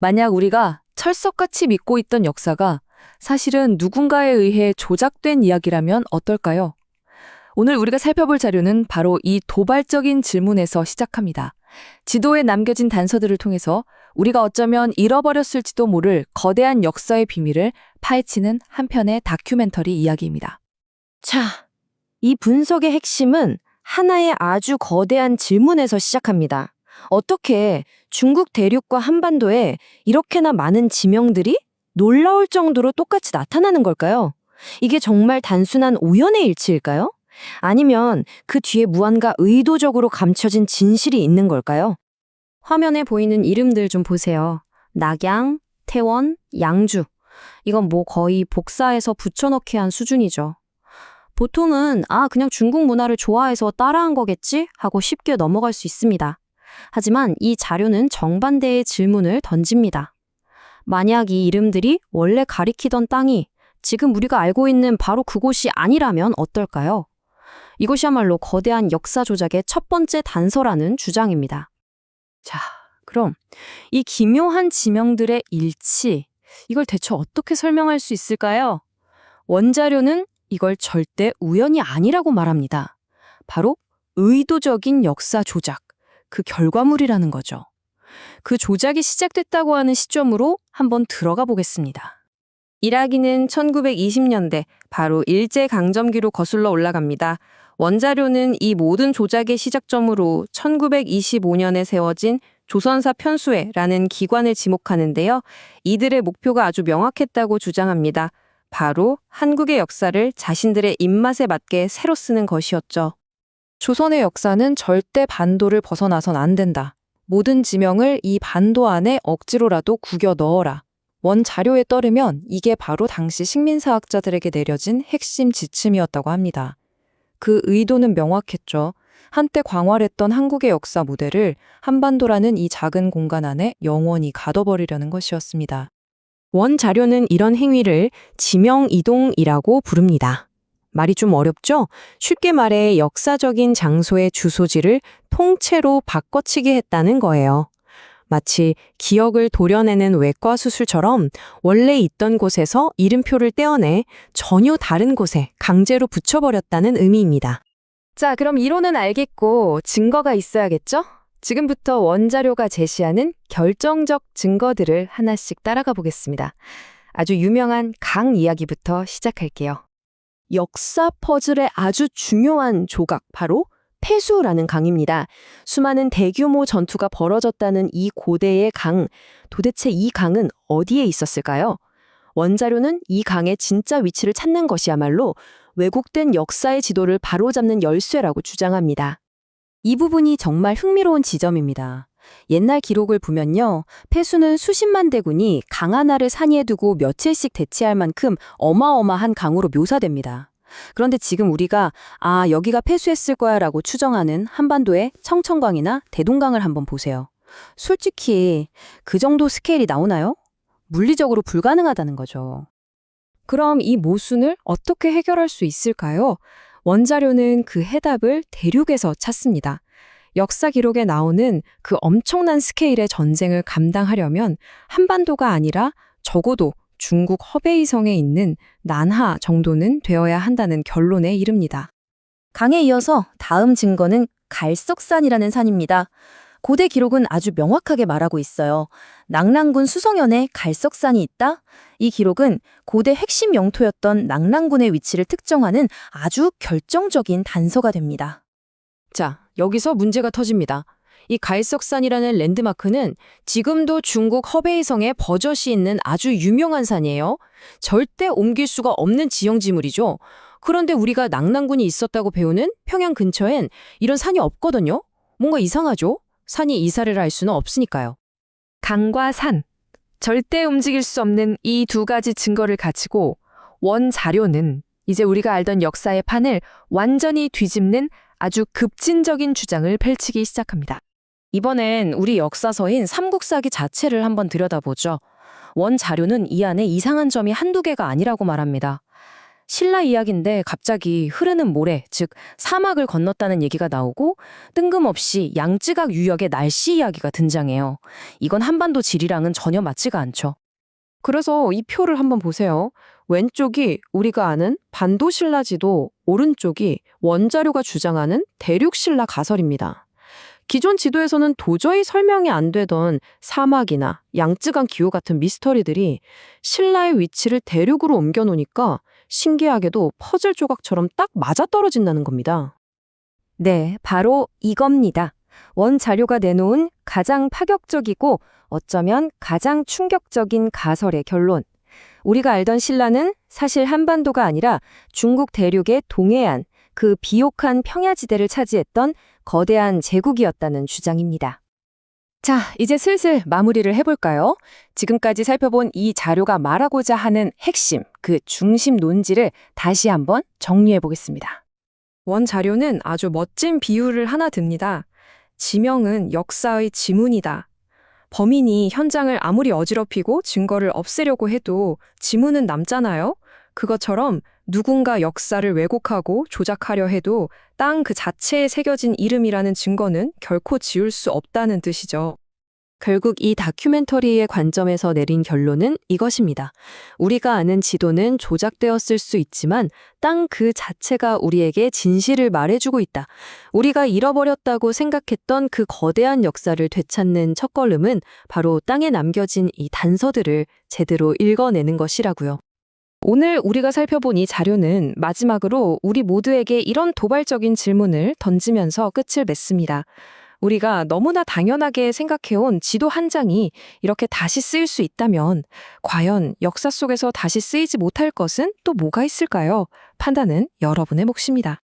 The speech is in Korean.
만약 우리가 철석같이 믿고 있던 역사가 사실은 누군가에 의해 조작된 이야기라면 어떨까요? 오늘 우리가 살펴볼 자료는 바로 이 도발적인 질문에서 시작합니다. 지도에 남겨진 단서들을 통해서 우리가 어쩌면 잃어버렸을지도 모를 거대한 역사의 비밀을 파헤치는 한 편의 다큐멘터리 이야기입니다. 자, 이 분석의 핵심은 하나의 아주 거대한 질문에서 시작합니다. 어떻게 중국 대륙과 한반도에 이렇게나 많은 지명들이 놀라울 정도로 똑같이 나타나는 걸까요? 이게 정말 단순한 우연의 일치일까요? 아니면 그 뒤에 무언가 의도적으로 감춰진 진실이 있는 걸까요? 화면에 보이는 이름들 좀 보세요. 낙양, 태원, 양주. 이건 뭐 거의 복사해서 붙여넣기 한 수준이죠. 보통은 아, 그냥 중국 문화를 좋아해서 따라한 거겠지? 하고 쉽게 넘어갈 수 있습니다. 하지만 이 자료는 정반대의 질문을 던집니다. 만약 이 이름들이 원래 가리키던 땅이 지금 우리가 알고 있는 바로 그곳이 아니라면 어떨까요? 이것이야말로 거대한 역사 조작의 첫 번째 단서라는 주장입니다. 자, 그럼 이 기묘한 지명들의 일치, 이걸 대체 어떻게 설명할 수 있을까요? 원자료는 이걸 절대 우연이 아니라고 말합니다. 바로 의도적인 역사 조작, 그 결과물이라는 거죠. 그 조작이 시작됐다고 하는 시점으로 한번 들어가 보겠습니다. 일하기는 1920년대 바로 일제강점기로 거슬러 올라갑니다. 원자료는 이 모든 조작의 시작점으로 1925년에 세워진 조선사 편수회라는 기관을 지목하는데요. 이들의 목표가 아주 명확했다고 주장합니다. 바로 한국의 역사를 자신들의 입맛에 맞게 새로 쓰는 것이었죠. 조선의 역사는 절대 반도를 벗어나선 안 된다. 모든 지명을 이 반도 안에 억지로라도 구겨 넣어라. 원 자료에 따르면 이게 바로 당시 식민사학자들에게 내려진 핵심 지침이었다고 합니다. 그 의도는 명확했죠. 한때 광활했던 한국의 역사 무대를 한반도라는 이 작은 공간 안에 영원히 가둬버리려는 것이었습니다. 원 자료는 이런 행위를 지명 이동이라고 부릅니다. 말이 좀 어렵죠? 쉽게 말해 역사적인 장소의 주소지를 통째로 바꿔치기 했다는 거예요. 마치 기억을 도려내는 외과 수술처럼 원래 있던 곳에서 이름표를 떼어내 전혀 다른 곳에 강제로 붙여버렸다는 의미입니다. 자, 그럼 이론은 알겠고 증거가 있어야겠죠? 지금부터 원자료가 제시하는 결정적 증거들을 하나씩 따라가 보겠습니다. 아주 유명한 강 이야기부터 시작할게요. 역사 퍼즐의 아주 중요한 조각, 바로 폐수라는 강입니다. 수많은 대규모 전투가 벌어졌다는 이 고대의 강, 도대체 이 강은 어디에 있었을까요? 원자료는 이 강의 진짜 위치를 찾는 것이야말로 왜곡된 역사의 지도를 바로잡는 열쇠라고 주장합니다. 이 부분이 정말 흥미로운 지점입니다. 옛날 기록을 보면요. 폐수는 수십만 대군이 강 하나를 산위에 두고 며칠씩 대치할 만큼 어마어마한 강으로 묘사됩니다. 그런데 지금 우리가 아, 여기가 폐수했을 거야 라고 추정하는 한반도의 청천강이나 대동강을 한번 보세요. 솔직히 그 정도 스케일이 나오나요? 물리적으로 불가능하다는 거죠. 그럼 이 모순을 어떻게 해결할 수 있을까요? 원자료는 그 해답을 대륙에서 찾습니다. 역사 기록에 나오는 그 엄청난 스케일의 전쟁을 감당하려면 한반도가 아니라 적어도 중국 허베이성에 있는 난하 정도는 되어야 한다는 결론에 이릅니다. 강에 이어서 다음 증거는 갈석산이라는 산입니다. 고대 기록은 아주 명확하게 말하고 있어요. 낙랑군 수성현에 갈석산이 있다? 이 기록은 고대 핵심 영토였던 낙랑군의 위치를 특정하는 아주 결정적인 단서가 됩니다. 자, 여기서 문제가 터집니다. 이 갈석산이라는 랜드마크는 지금도 중국 허베이성에 버젓이 있는 아주 유명한 산이에요. 절대 옮길 수가 없는 지형지물이죠. 그런데 우리가 낙랑군이 있었다고 배우는 평양 근처엔 이런 산이 없거든요. 뭔가 이상하죠? 산이 이사를 할 수는 없으니까요. 강과 산, 절대 움직일 수 없는 이 두 가지 증거를 가지고 원 자료는 이제 우리가 알던 역사의 판을 완전히 뒤집는 아주 급진적인 주장을 펼치기 시작합니다. 이번엔 우리 역사서인 삼국사기 자체를 한번 들여다보죠. 원 자료는 이 안에 이상한 점이 한두 개가 아니라고 말합니다. 신라 이야기인데 갑자기 흐르는 모래, 즉 사막을 건넜다는 얘기가 나오고 뜬금없이 양쯔각 유역의 날씨 이야기가 등장해요. 이건 한반도 지리랑은 전혀 맞지가 않죠. 그래서 이 표를 한번 보세요. 왼쪽이 우리가 아는 반도신라 지도, 오른쪽이 원자료가 주장하는 대륙신라 가설입니다. 기존 지도에서는 도저히 설명이 안 되던 사막이나 양쯔강 기후 같은 미스터리들이 신라의 위치를 대륙으로 옮겨 놓으니까 신기하게도 퍼즐 조각처럼 딱 맞아떨어진다는 겁니다. 네, 바로 이겁니다. 원 자료가 내놓은 가장 파격적이고 어쩌면 가장 충격적인 가설의 결론. 우리가 알던 신라는 사실 한반도가 아니라 중국 대륙의 동해안, 그 비옥한 평야지대를 차지했던 거대한 제국이었다는 주장입니다. 자, 이제 슬슬 마무리를 해볼까요? 지금까지 살펴본 이 자료가 말하고자 하는 핵심, 그 중심 논지를 다시 한번 정리해보겠습니다. 원 자료는 아주 멋진 비유를 하나 듭니다. 지명은 역사의 지문이다. 범인이 현장을 아무리 어지럽히고 증거를 없애려고 해도 지문은 남잖아요? 그것처럼 누군가 역사를 왜곡하고 조작하려 해도 땅 그 자체에 새겨진 이름이라는 증거는 결코 지울 수 없다는 뜻이죠. 결국 이 다큐멘터리의 관점에서 내린 결론은 이것입니다. 우리가 아는 지도는 조작되었을 수 있지만 땅 그 자체가 우리에게 진실을 말해주고 있다. 우리가 잃어버렸다고 생각했던 그 거대한 역사를 되찾는 첫걸음은 바로 땅에 남겨진 이 단서들을 제대로 읽어내는 것이라고요. 오늘 우리가 살펴본 이 자료는 마지막으로 우리 모두에게 이런 도발적인 질문을 던지면서 끝을 맺습니다. 우리가 너무나 당연하게 생각해온 지도 한 장이 이렇게 다시 쓰일 수 있다면 과연 역사 속에서 다시 쓰이지 못할 것은 또 뭐가 있을까요? 판단은 여러분의 몫입니다.